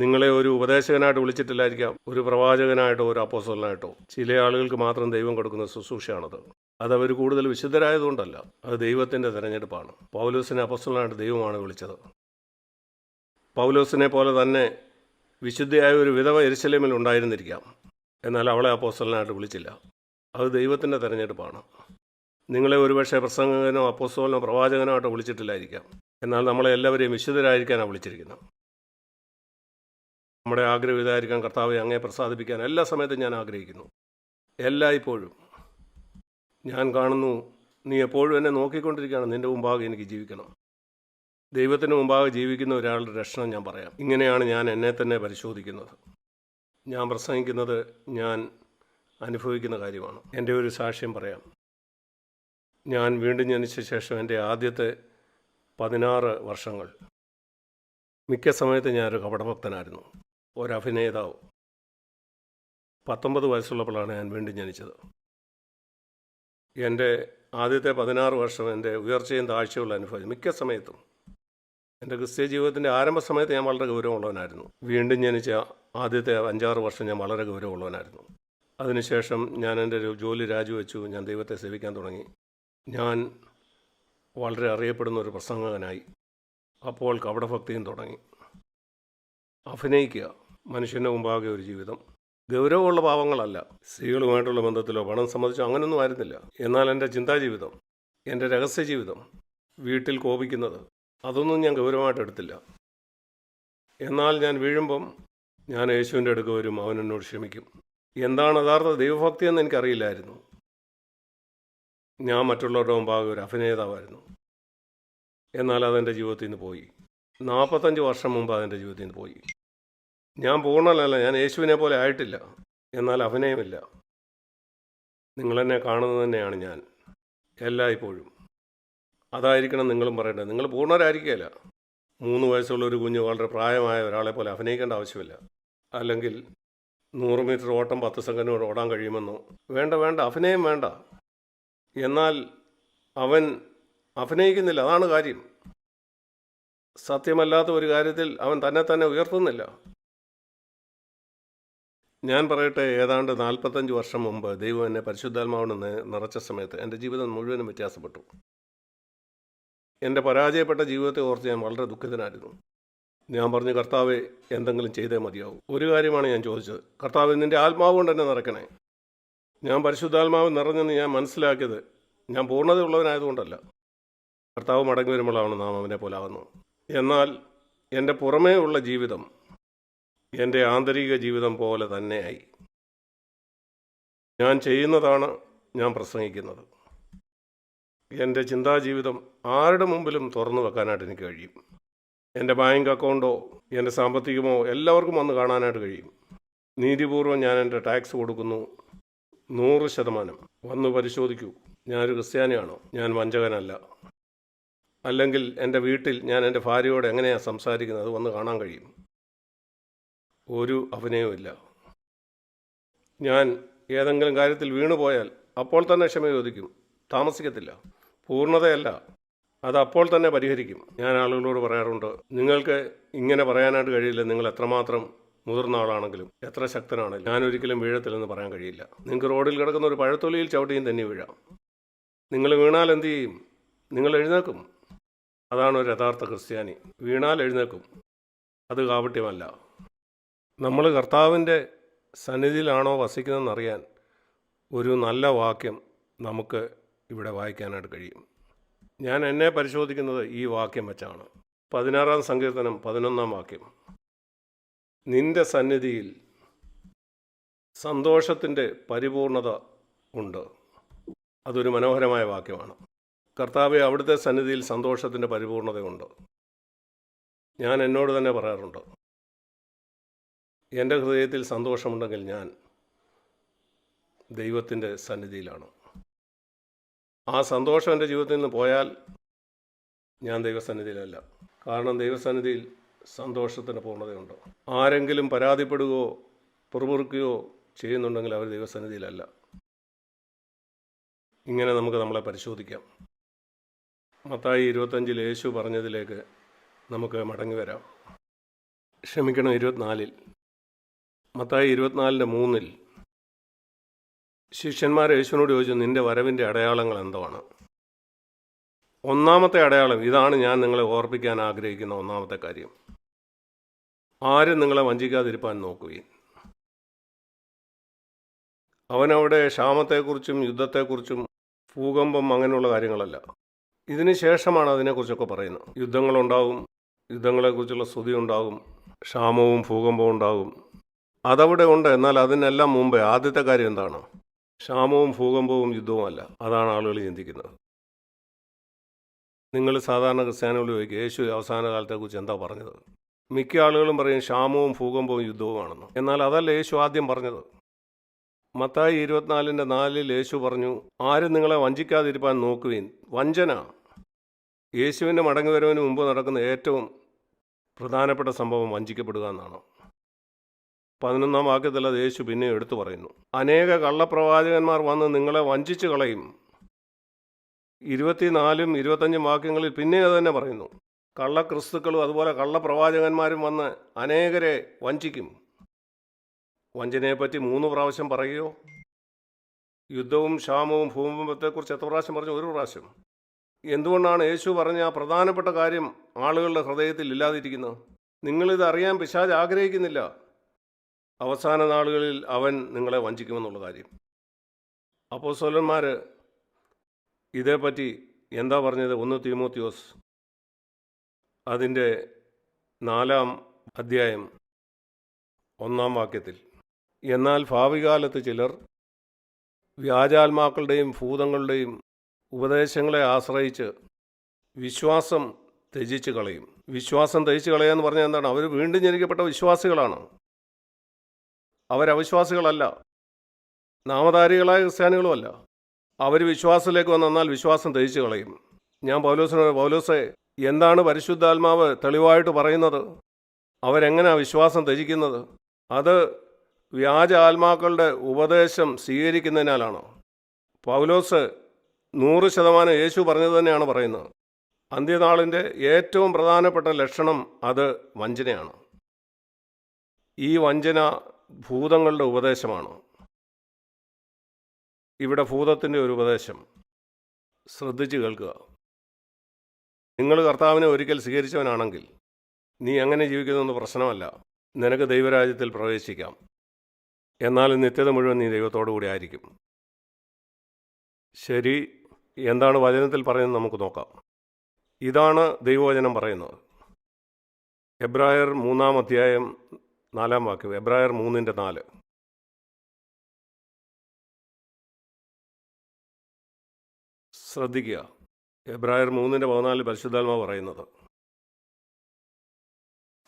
നിങ്ങളെ ഒരു ഉപദേശകനായിട്ട് വിളിച്ചിട്ടില്ലായിരിക്കാം ഒരു പ്രവാചകനായിട്ടോ ഒരു അപ്പോസലിനായിട്ടോ ചില ആളുകൾക്ക് മാത്രം ദൈവം കൊടുക്കുന്ന ശുശ്രൂഷയാണത്. അത് അവർ കൂടുതൽ വിശുദ്ധരായതുകൊണ്ടല്ല അത് ദൈവത്തിന്റെ തിരഞ്ഞെടുപ്പാണ്. പൗലോസിനെ അപ്പോസലിനായിട്ട് ദൈവമാണ് വിളിച്ചത്. പൗലോസിനെ പോലെ തന്നെ വിശുദ്ധയായ ഒരു വിധവ എരിശലേമിൽ ഉണ്ടായിരുന്നിരിക്കാം. എന്നാൽ അവളെ അപ്പോസ്റ്റലിനായിട്ട് വിളിച്ചില്ല. അത് ദൈവത്തിന്റെ തിരഞ്ഞെടുപ്പാണ്. നിങ്ങളെ ഒരുപക്ഷെ പ്രസംഗകനോ അപ്പോസ്തോലനോ പ്രവാചകനോ ആയിട്ട് വിളിച്ചിട്ടില്ലായിരിക്കാം. എന്നാൽ നമ്മളെ എല്ലാവരെയും വിശുദ്ധരായിരിക്കാനാണ് വിളിച്ചിരിക്കുന്നത്. നമ്മുടെ ആഗ്രഹം ഇതായിരിക്കാൻ കർത്താവെ അങ്ങേ പ്രസാദിപ്പിക്കാൻ എല്ലാ സമയത്തും ഞാൻ ആഗ്രഹിക്കുന്നു. എല്ലായ്പ്പോഴും. ഞാൻ കാണുന്നു നീ എപ്പോഴും എന്നെ നോക്കിക്കൊണ്ടിരിക്കുകയാണ്. നിന്റെ മുമ്പാകെ എനിക്ക് ജീവിക്കണം. ദൈവത്തിന് മുമ്പാകെ ജീവിക്കുന്ന ഒരാളുടെ രക്ഷണം ഞാൻ പറയാം. ഇങ്ങനെയാണ് ഞാൻ എന്നെ തന്നെ പരിശോധിക്കുന്നത്. ഞാൻ പ്രസംഗിക്കുന്നത് ഞാൻ അനുഭവിക്കുന്ന കാര്യമാണ്. എന്റെ ഒരു സാക്ഷ്യം പറയാം. ഞാൻ വീണ്ടും ജനിച്ച ശേഷം എന്റെ ആദ്യത്തെ പതിനാറ് വർഷങ്ങൾ. മിക്ക സമയത്ത് ഞാനൊരു കപടഭക്തനായിരുന്നു. ഒരഭിനേതാവ്. പത്തൊമ്പത് വയസ്സുള്ളപ്പോഴാണ് ഞാൻ വീണ്ടും ജനിച്ചത്. എന്റെ ആദ്യത്തെ പതിനാറ് വർഷം എന്റെ ഉയർച്ചയും താഴ്ചയുള്ള അനുഭവം. മിക്ക സമയത്തും എന്റെ ക്രിസ്ത്യ ജീവിതത്തിന്റെ ആരംഭ സമയത്ത് ഞാൻ വളരെ ഗൗരവമുള്ളവനായിരുന്നു. വീണ്ടും ജനിച്ച ആദ്യത്തെ അഞ്ചാറ് വർഷം ഞാൻ വളരെ ഗൗരവമുള്ളവനായിരുന്നു. അതിനുശേഷം ഞാൻ എന്റെ ജോലി രാജിവെച്ചു. ഞാൻ ദൈവത്തെ സേവിക്കാൻ തുടങ്ങി. ഞാൻ വളരെ അറിയപ്പെടുന്ന ഒരു പ്രസംഗകനായി. അപ്പോൾ കപടഭക്തിയും തുടങ്ങി. അഭിനയിക്കുക. മനുഷ്യന്റെ മുമ്പാകെ ഒരു ജീവിതം. ഗൗരവമുള്ള പാവങ്ങളല്ല. സ്ത്രീകളുമായിട്ടുള്ള ബന്ധത്തിലോ പണം സംബന്ധിച്ചോ അങ്ങനെയൊന്നും ആയിരുന്നില്ല. എന്നാൽ എന്റെ ചിന്താജീവിതം എന്റെ രഹസ്യ ജീവിതം വീട്ടിൽ കോപിക്കുന്നത് അതൊന്നും ഞാൻ ഗൗരവമായിട്ട് എടുത്തില്ല. എന്നാൽ ഞാൻ വീഴുമ്പം ഞാൻ യേശുവിന്റെ അടുക്ക് വരും അവൻ എന്നോട് ക്ഷമിക്കും. എന്താണ് യഥാർത്ഥ ദൈവഭക്തി എന്ന് എനിക്കറിയില്ലായിരുന്നു. ഞാൻ മറ്റുള്ളവരുടെ മുമ്പാകെ ഒരു അഭിനേതാവായിരുന്നു. എന്നാൽ അതെന്റെ ജീവിതത്തിൽ നിന്ന് പോയി. നാൽപ്പത്തഞ്ച് വർഷം മുമ്പ് അതെന്റെ ജീവിതത്തിൽ നിന്ന് പോയി. ഞാൻ പൂർണനല്ല ഞാൻ യേശുവിനെ പോലെ ആയിട്ടില്ല. എന്നാൽ അഭിനയമില്ല നിങ്ങളെന്നെ കാണുന്നത് തന്നെയാണ് ഞാൻ. എല്ലായ്പ്പോഴും. അതായിരിക്കണം നിങ്ങളും പറയേണ്ടത്. നിങ്ങൾ പൂർണരായിരിക്കുകയില്ല. മൂന്ന് വയസ്സുള്ള ഒരു കുഞ്ഞ് വളരെ പ്രായമായ ഒരാളെ പോലെ അഭിനയിക്കേണ്ട ആവശ്യമില്ല. അല്ലെങ്കിൽ നൂറ് മീറ്റർ ഓട്ടം പത്ത് സെക്കൻഡ് ഓടാൻ കഴിയുമെന്നോ. വേണ്ട വേണ്ട. അഭിനയം വേണ്ട. എന്നാൽ അവൻ അഭിനയിക്കുന്നില്ല. അതാണ് കാര്യം. സത്യമല്ലാത്ത ഒരു കാര്യത്തിൽ അവൻ തന്നെ തന്നെ ഉയർത്തുന്നില്ല. ഞാൻ പറയട്ടെ ഏതാണ്ട് നാൽപ്പത്തഞ്ച് വർഷം മുമ്പ് ദൈവം എന്നെ പരിശുദ്ധാത്മാവിന് നിറച്ച സമയത്ത് എന്റെ ജീവിതം മുഴുവനും വ്യത്യാസപ്പെട്ടു. എന്റെ പരാജയപ്പെട്ട ജീവിതത്തെ ഓർത്ത് ഞാൻ വളരെ ദുഃഖിതനായിരുന്നു. ഞാൻ പറഞ്ഞു കർത്താവെ എന്തെങ്കിലും ചെയ്തേ മതിയാവും. ഒരു കാര്യമാണ് ഞാൻ ചോദിച്ചത്. കർത്താവ് നിന്റെ ആത്മാവ് കൊണ്ട് എന്നെ നിറയ്ക്കണേ. ഞാൻ പരിശുദ്ധാത്മാവ് നിറഞ്ഞെന്ന് ഞാൻ മനസ്സിലാക്കിയത് ഞാൻ പൂർണതയുള്ളവനായതുകൊണ്ടല്ല. കർത്താവ് മടങ്ങി വരുമ്പോഴാണ് നാം അവനെ പോലാവുന്നത് എന്നാൽ എന്റെ പുറമേ ഉള്ള ജീവിതം എന്റെ ആന്തരിക ജീവിതം പോലെ തന്നെയായി ഞാൻ ചെയ്യുന്നതാണ് ഞാൻ പ്രസംഗിക്കുന്നത്. എന്റെ ചിന്താജീവിതം ആരുടെ മുമ്പിലും തുറന്നു വെക്കാനായിട്ട് എനിക്ക് കഴിയും. എന്റെ ബാങ്ക് അക്കൗണ്ടോ എന്റെ സാമ്പത്തികമോ എല്ലാവർക്കും വന്ന് കാണാനായിട്ട് കഴിയും. നീതിപൂർവം ഞാൻ എന്റെ ടാക്സ് കൊടുക്കുന്നു. നൂറ് ശതമാനം. വന്ന് പരിശോധിക്കൂ. ഞാനൊരു ക്രിസ്ത്യാനിയാണോ? ഞാൻ വഞ്ചകനല്ല. അല്ലെങ്കിൽ എന്റെ വീട്ടിൽ ഞാൻ എന്റെ ഭാര്യയോട് എങ്ങനെയാണ് സംസാരിക്കുന്നത്? വന്ന് കാണാൻ കഴിയും. ഒരു അഭിനയവുമില്ല ഞാൻ ഏതെങ്കിലും കാര്യത്തിൽ വീണുപോയാൽ അപ്പോൾ തന്നെ ക്ഷമ ചോദിക്കും. താമസിക്കത്തില്ല. പൂർണതയല്ല. അത് അപ്പോൾ തന്നെ പരിഹരിക്കും. ഞാൻ ആളുകളോട് പറയാറുണ്ട് നിങ്ങൾക്ക് ഇങ്ങനെ പറയാനായിട്ട് കഴിയില്ല. നിങ്ങൾ എത്രമാത്രം മുതിർന്ന ആളാണെങ്കിലും എത്ര ശക്തനാണെങ്കിലും. ഞാൻ ഒരിക്കലും വീഴത്തില്ലെന്ന് പറയാൻ കഴിയില്ല. നിങ്ങൾക്ക് റോഡിൽ കിടക്കുന്ന ഒരു പഴത്തൊലിയിൽ ചവിട്ടിയും തന്നെ വീഴാം. നിങ്ങൾ വീണാൽ എന്ത് ചെയ്യും? നിങ്ങൾ എഴുന്നേക്കും അതാണ് ഒരു യഥാർത്ഥ ക്രിസ്ത്യാനി. വീണാൽ എഴുന്നേക്കും അത് കാപട്യമല്ല. നമ്മൾ കർത്താവിന്റെ സന്നിധിയിലാണോ വസിക്കുന്നതെന്നറിയാൻ ഒരു നല്ല വാക്യം നമുക്ക് ഇവിടെ വായിക്കാനായിട്ട് കഴിയും. ഞാൻ എന്നെ പരിശോധിക്കുന്നത് ഈ വാക്യം വെച്ചാണ്. പതിനാറാം സങ്കീർത്തനം പതിനൊന്നാം വാക്യം. നിന്റെ സന്നിധിയിൽ സന്തോഷത്തിന്റെ പരിപൂർണത ഉണ്ട്. അതൊരു മനോഹരമായ വാക്യമാണ്. കർത്താവ് അവിടുത്തെ സന്നിധിയിൽ സന്തോഷത്തിന്റെ പരിപൂർണതയുണ്ട്. ഞാൻ എന്നോട് തന്നെ പറയാറുണ്ട്. എന്റെ ഹൃദയത്തിൽ സന്തോഷമുണ്ടെങ്കിൽ ഞാൻ ദൈവത്തിന്റെ സന്നിധിയിലാണ്. ആ സന്തോഷം എന്റെ ജീവിതത്തിൽ നിന്ന് പോയാൽ ഞാൻ ദൈവസന്നിധിയിലല്ല. കാരണം ദൈവസന്നിധിയിൽ സന്തോഷത്തിന് പൂർണതയുണ്ട്. ആരെങ്കിലും പരാതിപ്പെടുകയോ പുറമുറുക്കുകയോ ചെയ്യുന്നുണ്ടെങ്കിൽ അവർ ദൈവസന്നിധിയിലല്ല. ഇങ്ങനെ നമുക്ക് നമ്മളെ പരിശോധിക്കാം. മത്തായി ഇരുപത്തഞ്ചിൽ യേശു പറഞ്ഞതിലേക്ക് നമുക്ക് മടങ്ങി വരാം. ക്ഷമിക്കണം ഇരുപത്തിനാലിൽ. മത്തായി ഇരുപത്തിനാലിന്റെ മൂന്നിൽ ശിഷ്യന്മാർ യേശുവിനോട് ചോദിച്ചു നിന്റെ വരവിന്റെ അടയാളങ്ങൾ എന്താണ് ഒന്നാമത്തെ അടയാളം ഇതാണ് ഞാൻ നിങ്ങളെ ഓർപ്പിക്കാൻ ആഗ്രഹിക്കുന്ന ഒന്നാമത്തെ കാര്യം. ആരും നിങ്ങളെ വഞ്ചിക്കാതിരിപ്പാൻ നോക്കുകയും അവനവിടെ ക്ഷാമത്തെക്കുറിച്ചും യുദ്ധത്തെക്കുറിച്ചും ഭൂകമ്പം അങ്ങനെയുള്ള കാര്യങ്ങളല്ല. ഇതിന് ശേഷമാണ് അതിനെക്കുറിച്ചൊക്കെ പറയുന്നത്. യുദ്ധങ്ങളുണ്ടാവും യുദ്ധങ്ങളെക്കുറിച്ചുള്ള സ്തുതി ഉണ്ടാകും ക്ഷാമവും ഭൂകമ്പവും ഉണ്ടാകും അതവിടെ ഉണ്ട്. എന്നാൽ അതിനെല്ലാം മുമ്പേ ആദ്യത്തെ കാര്യം എന്താണ്? ക്ഷാമവും ഭൂകമ്പവും യുദ്ധവും അല്ല. അതാണ് ആളുകൾ ചിന്തിക്കുന്നത്. നിങ്ങൾ സാധാരണ ക്രിസ്ത്യാനികൾ ചോദിക്കുക യേശു അവസാന കാലത്തെക്കുറിച്ച് എന്താ പറഞ്ഞത്? മിക്ക ആളുകളും പറയും ക്ഷാമവും ഭൂകമ്പവും യുദ്ധവുമാണെന്ന് എന്നാൽ അതല്ല യേശു ആദ്യം പറഞ്ഞത്. മത്തായി ഇരുപത്തിനാലിന്റെ നാലിൽ യേശു പറഞ്ഞു ആരും നിങ്ങളെ വഞ്ചിക്കാതിരിപ്പാൻ നോക്കുവീൻ. വഞ്ചന. യേശുവിന്റെ മടങ്ങി വരവിന് മുമ്പ് നടക്കുന്ന ഏറ്റവും പ്രധാനപ്പെട്ട സംഭവം വഞ്ചിക്കപ്പെടുക എന്നാണ്. പതിനൊന്നാം വാക്യത്തിൽ അത് യേശു പിന്നെ എടുത്തു പറയുന്നു. അനേക കള്ളപ്രവാചകന്മാർ വന്ന് നിങ്ങളെ വഞ്ചിച്ചു കളയും. ഇരുപത്തിനാലും ഇരുപത്തഞ്ചും വാക്യങ്ങളിൽ പിന്നെ അത് തന്നെ പറയുന്നു. കള്ളക്രിസ്തുക്കളും അതുപോലെ കള്ളപ്രവാചകന്മാരും വന്ന് അനേകരെ വഞ്ചിക്കും. വഞ്ചനയെപ്പറ്റി മൂന്ന് പ്രാവശ്യം പറയുകയോ? യുദ്ധവും ക്ഷാമവും ഭൂകമ്പത്തെക്കുറിച്ച് എത്ര പ്രാവശ്യം പറഞ്ഞു? ഒരു പ്രാവശ്യം. എന്തുകൊണ്ടാണ് യേശു പറഞ്ഞ ആ പ്രധാനപ്പെട്ട കാര്യം ആളുകളുടെ ഹൃദയത്തിൽ ഇല്ലാതിരിക്കുന്നത്? നിങ്ങളിത് അറിയാൻ പിശാജ് ആഗ്രഹിക്കുന്നില്ല. അവസാന നാളുകളിൽ അവൻ നിങ്ങളെ വഞ്ചിക്കുമെന്നുള്ള കാര്യം. അപ്പോൾ സോലന്മാർ ഇതേപ്പറ്റി എന്താ പറഞ്ഞത്? ഒന്ന് തീമോത്തിയോസ് അതിന്റെ നാലാം അധ്യായം ഒന്നാം വാക്യത്തിൽ. എന്നാൽ ഭാവികാലത്ത് ചിലർ വ്യാജാത്മാക്കളുടെയും ഭൂതങ്ങളുടെയും ഉപദേശങ്ങളെ ആശ്രയിച്ച് വിശ്വാസം ത്യജിച്ച് കളയും. വിശ്വാസം ത്യജിച്ച് കളയുക എന്ന് പറഞ്ഞാൽ എന്താണ്? അവർ വീണ്ടും ജനിക്കപ്പെട്ട വിശ്വാസികളാണ്. അവരവിശ്വാസികളല്ല. നാമധാരികളായ ക്രിസ്ത്യാനികളുമല്ല. അവർ വിശ്വാസത്തിലേക്ക് വന്നാൽ വിശ്വാസം ത്യജിച്ച് കളയും. ഞാൻ പൗലോസിനോട് പൗലോസെ എന്താണ് പരിശുദ്ധാത്മാവ് തെളിവായിട്ട് പറയുന്നത്? അവരെങ്ങനെയാണ് വിശ്വാസം ത്യജിക്കുന്നത് അത് വ്യാജ ആത്മാക്കളുടെ ഉപദേശം സ്വീകരിക്കുന്നതിനാലാണ്? പൗലോസ് നൂറ് ശതമാനം യേശു പറഞ്ഞത് തന്നെയാണ് പറയുന്നത്. അന്ത്യനാളിന്റെ ഏറ്റവും പ്രധാനപ്പെട്ട ലക്ഷണം അത് വഞ്ചനയാണ്. ഈ വഞ്ചന ഭൂതങ്ങളുടെ ഉപദേശമാണ്? ഇവിടെ ഭൂതത്തിന്റെ ഒരു ഉപദേശം. ശ്രദ്ധിച്ച് കേൾക്കുക. നിങ്ങൾ കർത്താവിനെ ഒരിക്കൽ സ്വീകരിച്ചവനാണെങ്കിൽ നീ എങ്ങനെ ജീവിക്കുന്നതെന്ന് പ്രശ്നമല്ല. നിനക്ക് ദൈവരാജ്യത്തിൽ പ്രവേശിക്കാം. എന്നാൽ നിത്യത മുഴുവൻ നീ ദൈവത്തോടു കൂടി ആയിരിക്കും. ശരി എന്താണ് വചനത്തിൽ പറയുന്നത് നമുക്ക് നോക്കാം. ഇതാണ് ദൈവവചനം പറയുന്നത്. എബ്രായർ മൂന്നാം അധ്യായം നാലാം വാക്യം എബ്രായർ മൂന്നിന്റെ നാല്. ശ്രദ്ധിക്കുക. എബ്രായർ മൂന്നിന്റെ പതിനാല് പരിശുദ്ധാത്മ പറയുന്നത്.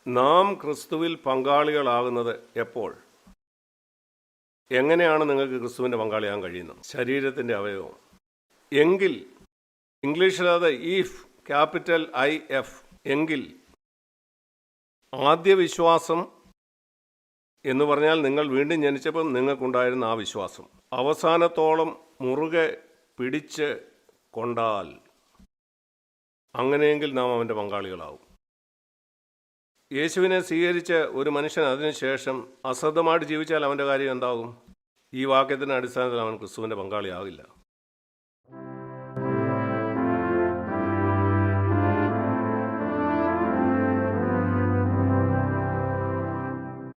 നാം ക്രിസ്തുവിൽ പങ്കാളികളാകുന്നത് എപ്പോൾ? എങ്ങനെയാണ് നിങ്ങൾക്ക് ക്രിസ്തുവിന്റെ പങ്കാളിയാകാൻ കഴിയുന്നത്? ശരീരത്തിന്റെ അവയവം. എങ്കിൽ ഇംഗ്ലീഷിലത് ഈഫ് ക്യാപിറ്റൽ ഐ എഫ് എങ്കിൽ ആദ്യ വിശ്വാസം എന്ന് പറഞ്ഞാൽ നിങ്ങൾ വീണ്ടും ജനിച്ചപ്പം നിങ്ങൾക്കുണ്ടായിരുന്ന ആ വിശ്വാസം. അവസാനത്തോളം മുറുകെ പിടിച്ച് കൊണ്ടാൽ അങ്ങനെയെങ്കിൽ നാം അവന്റെ പങ്കാളികളാവും. യേശുവിനെ സ്വീകരിച്ച് ഒരു മനുഷ്യൻ അതിനുശേഷം അശ്രദ്ധമായിട്ട് ജീവിച്ചാൽ അവന്റെ കാര്യം എന്താകും? ഈ വാക്യത്തിന്റെ അടിസ്ഥാനത്തിൽ അവൻ ക്രിസ്തുവിന്റെ പങ്കാളിയാകില്ല.